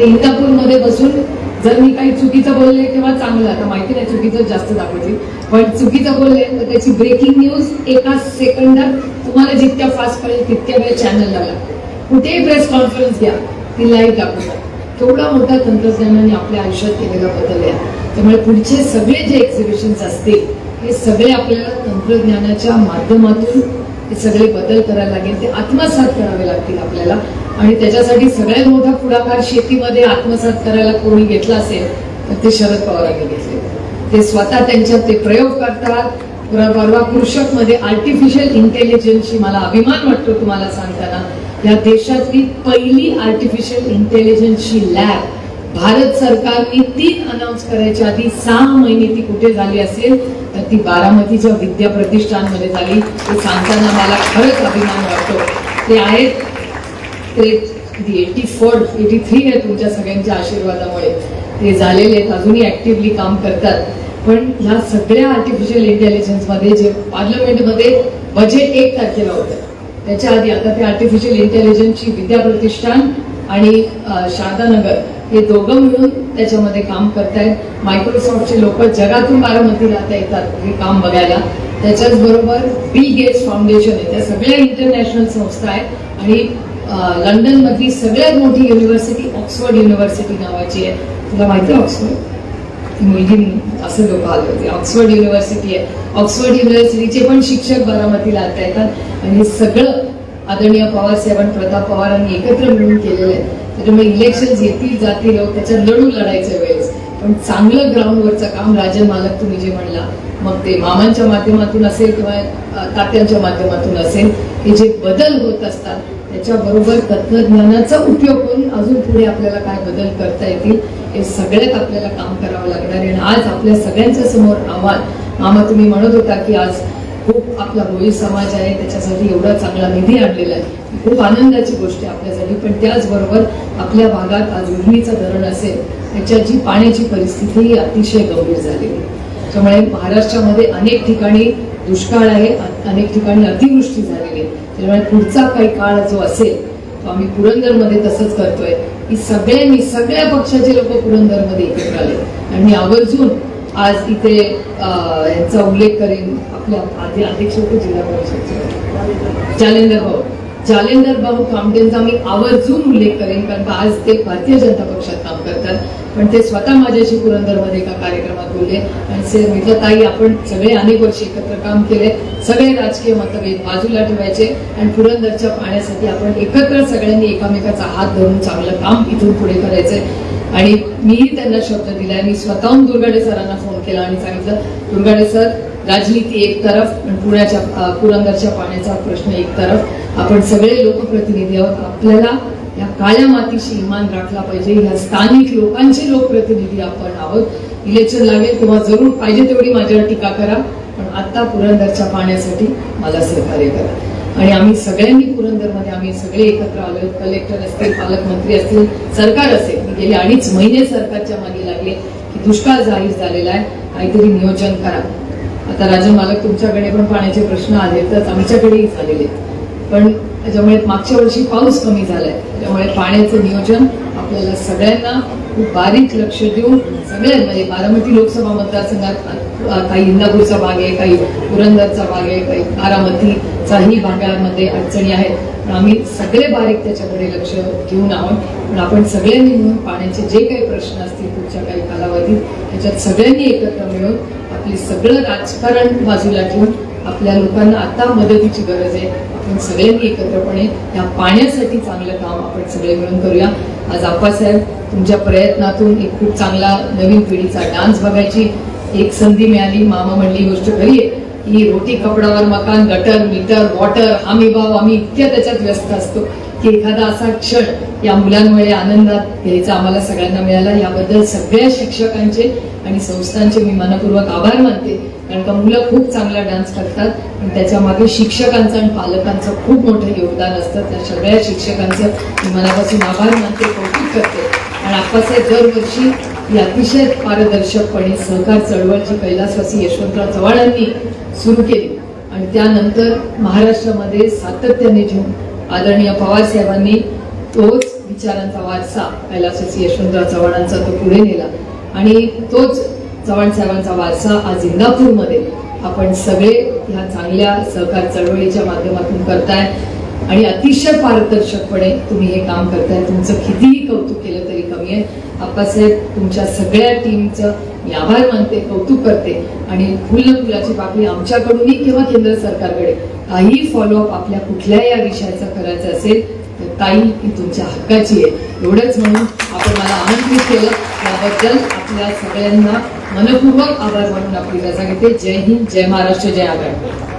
इंदापूरमध्ये बसून जर मी काही चुकीचं बोलले तेव्हा चांगलं आता माहिती नाही चुकीचं जास्त दाखवते पण चुकीचं बोलले तर त्याची ब्रेकिंग न्यूज एका सेकंदात तुम्हाला जितक्या फास्ट कळेल तितक्या वेळ चॅनलला लागेल. कुठेही प्रेस कॉन्फरन्स घ्या ती लाईव्ह दाखवतात केवढा मोठा तंत्रज्ञानाने आपल्या आयुष्यात केलेला बदल आहे. त्यामुळे पुढचे सगळे जे एक्झिबिशन्स असतील हे सगळे आपल्याला तंत्रज्ञानाच्या माध्यमातून हे सगळे बदल करायला लागेल. ते आत्मसात करावे लागतील आपल्याला. आणि त्याच्यासाठी सगळ्यात मोठा पुढाकार शेतीमध्ये आत्मसात करायला कोणी घेतला असेल तर ते शरद पवारांनी घेतले. ते स्वतः त्यांच्यात ते प्रयोग करतात. परवा कृषकमध्ये आर्टिफिशियल इंटेलिजन्सची मला अभिमान वाटतो तुम्हाला सांगताना. या देशातली पहिली आर्टिफिशियल इंटेलिजन्सची लॅब भारत सरकारने तीन अनाऊन्स करायच्या आधी सहा महिने ती कुठे झाली असेल तर ती बारामतीच्या विद्या प्रतिष्ठानमध्ये झाली. ते सांगताना मला खरंच अभिमान वाटतो. ते आहेत ते एटी फोर एटी थ्री आहे तुमच्या सगळ्यांच्या आशीर्वादामुळे. ते झालेले आहेत अजूनही ऍक्टिव्हली काम करतात. पण ह्या सगळ्या आर्टिफिशियल इंटेलिजन्समध्ये जे पार्लमेंटमध्ये बजेट एक तारखेला होतं. त्याच्या आधी आता ते आर्टिफिशियल इंटेलिजन्सची विद्या प्रतिष्ठान आणि शारदानगर हे दोघं मिळून त्याच्यामध्ये काम करतायत. मायक्रोसॉफ्टचे लोक जगातून बारामतीला आता येतात हे काम बघायला. त्याच्याच बरोबर बिल गेट्स फाउंडेशन आहे. त्या सगळ्या इंटरनॅशनल संस्था आहेत. आणि लंडन मधली सगळ्यात मोठी युनिव्हर्सिटी ऑक्सफर्ड युनिव्हर्सिटी नावाची आहे. तुला माहिती आहे ऑक्सफर्ड ती मुलगी असं लोक आले होते ऑक्सफर्ड युनिव्हर्सिटी आहे. ऑक्सफर्ड युनिव्हर्सिटीचे पण शिक्षक बारामतीला आता येतात. आणि हे सगळं आदरणीय पवार साहेबांनी प्रताप पवारांनी एकत्र मिळून केलेलं आहे. त्याच्यामुळे इलेक्शन येतील जातील हो, त्याच्यात लढू लढायचं वेळ पण चांगलं ग्राउंडवरचं काम राजन मालक तुम्ही जे म्हणला मग ते मामांच्या माध्यमातून असेल किंवा तात्यांच्या माध्यमातून असेल हे जे बदल होत असतात त्याच्याबरोबर तत्वज्ञानाचा उपयोग करून अजून पुढे आपल्याला काय बदल करता येतील हे सगळ्यात आपल्याला काम करावं लागणार आहे. आणि आज आपल्या सगळ्यांच्या समोर आव्हान मामा तुम्ही म्हणत होता की आज खूप आपला भोई समाज आहे त्याच्यासाठी एवढा चांगला निधी आणलेला आहे. खूप आनंदाची गोष्ट आहे आपल्यासाठी पण त्याचबरोबर आपल्या भागात आज उर्मीचं धरण असेल त्याच्याची पाण्याची परिस्थिती ही अतिशय गंभीर झालेली आहे त्यामुळे महाराष्ट्रामध्ये अनेक ठिकाणी दुष्काळ आहे अनेक ठिकाणी अतिवृष्टी झालेली आहे. त्यामुळे पुढचा काही काळ जो असेल तो आम्ही पुरंदरमध्ये तसंच करतोय. की सगळ्यांनी सगळ्या पक्षाचे लोक पुरंदरमध्ये एकत्र आले. आणि मी आवर्जून आज इथे अं, यांचा उल्लेख करेन. आपल्या आधी अध्यक्ष होते जिल्हा परिषदचे जालेंदर भाऊ. जालेंदर भाऊ कामटेंचा मी आवर्जून उल्लेख करेन कारण आज ते भारतीय जनता पक्षात काम करतात. पण ते स्वतः माझ्याशी पुरंदरमध्ये एका कार्यक्रमात बोलले. आणि से म्हटलं ताई आपण सगळे अनेक वर्ष एकत्र काम केले. सगळे राजकीय मतभेद बाजूला ठेवायचे आणि पुरंदरच्या पाण्यासाठी आपण एकत्र सगळ्यांनी एकामेकाचा हात धरून चांगलं काम इथून पुढे करायचंय. आणि मीही त्यांना शब्द दिलाय मी स्वतःहून दुर्गाडे सरांना फोन केला आणि सांगितलं दुर्गाडे सर राजनीती एक तरफ आणि पुण्याच्या पुरंदरच्या पाण्याचा प्रश्न एक तरफ. आपण सगळे लोकप्रतिनिधी आहोत. आपल्याला या काळ्या मातीशी इमान राखला पाहिजे. ह्या स्थानिक लोकांचे लोकप्रतिनिधी आपण आहोत. इलेक्शन लागेल तेव्हा जरूर पाहिजे तेवढी माझ्यावर टीका करा. पण आता पुरंदरच्या पाण्यासाठी मला सहकार्य करा. आणि आम्ही सगळ्यांनी पुरंदरमध्ये आम्ही सगळे एकत्र आलो कलेक्टर असतील पालकमंत्री असतील सरकार असेल. मी गेले अडीच महिने सरकारच्या मागे लागले की दुष्काळ जाहीर झालेला आहे. काहीतरी नियोजन करा. आता राजन मालक तुमच्याकडे पण पाण्याचे प्रश्न आले तर आमच्याकडेही झालेले पण त्याच्यामुळे मागच्या वर्षी पाऊस कमी झालाय. त्यामुळे पाण्याचं नियोजन आपल्याला सगळ्यांना खूप बारीक लक्ष देऊन सगळ्यांना म्हणजे बारामती लोकसभा मतदारसंघात काही इंदापूरचा भाग आहे काही पुरंदरचा भाग आहे काही बारामतीचाही भागामध्ये अडचणी आहेत. पण आम्ही सगळे बारीक त्याच्याकडे लक्ष घेऊन आहोत. पण आपण सगळ्यांनी मिळून पाण्याचे जे काही प्रश्न असतील पुढच्या काही कालावधीत त्याच्यात सगळ्यांनी एकत्र मिळून आपली सगळं राजकारण बाजूला ठेवून आपल्या लोकांना आता मदतीची गरज आहे. आपण सगळ्यांनी एकत्रपणे या पाण्यासाठी चांगलं काम आपण सगळे मिळून करूया. आज आप्पासाहेब तुमच्या प्रयत्नातून एक खूप चांगला नवीन पिढीचा डान्स बघायची एक संधी मिळाली. मामा म्हणली गोष्ट खरी आहे. की रोटी कपडावर मकान गटर मीटर वॉटर आम्ही भाव आम्ही इतक्या त्याच्यात व्यस्त असतो. की एखादा असा क्षण या मुलांमुळे आनंदात घ्यायचा आम्हाला सगळ्यांना मिळाला. याबद्दल सगळ्या शिक्षकांचे आणि संस्थांचे मी मनपूर्वक आभार मानते. कारण का मुलं खूप चांगला डान्स करतात पण त्याच्यामागे शिक्षकांचं आणि पालकांचं खूप मोठं योगदान असतं. त्या सगळ्या शिक्षकांचं मी मनापासून आभार मानते कौतुक करते. आणि आपासाहेब दरवर्षी ही अतिशय पारदर्शकपणे सहकार चळवळची कैलासवासी यशवंतराव चव्हाणांनी सुरू केली. आणि त्यानंतर महाराष्ट्रामध्ये सातत्याने घेऊन आदरणीय पवार साहेबांनी तोच विचारांचा वारसा कैलासाची यशवंतराव चव्हाणांचा तो पुढे नेला. आणि तोच चव्हाण साहेबांचा वारसा आज इंदापूरमध्ये आपण सगळे ह्या चांगल्या सहकार चळवळीच्या माध्यमातून करताय. आणि अतिशय पारदर्शकपणे तुम्ही हे काम करताय. तुमचं कितीही कौतुक केलं तरी कमी आहे. आप्पासाहेब तुमच्या सगळ्या टीमचं मी आभार मानते कौतुक करते. आणि फुल फुलाची पाकळी आमच्याकडूनही किंवा केंद्र सरकारकडे काही फॉलोअप आपल्या कुठल्याही या विषयाचं करायचं असेल तर ताई ही तुमच्या हक्काची आहे. एवढंच म्हणून आपण मला आमंत्रित केलं. त्याबद्दल आपल्या सगळ्यांना मनपूर्वक आभार म्हणून आपली रजा घेते. जय हिंद जय महाराष्ट्र जय आघाडी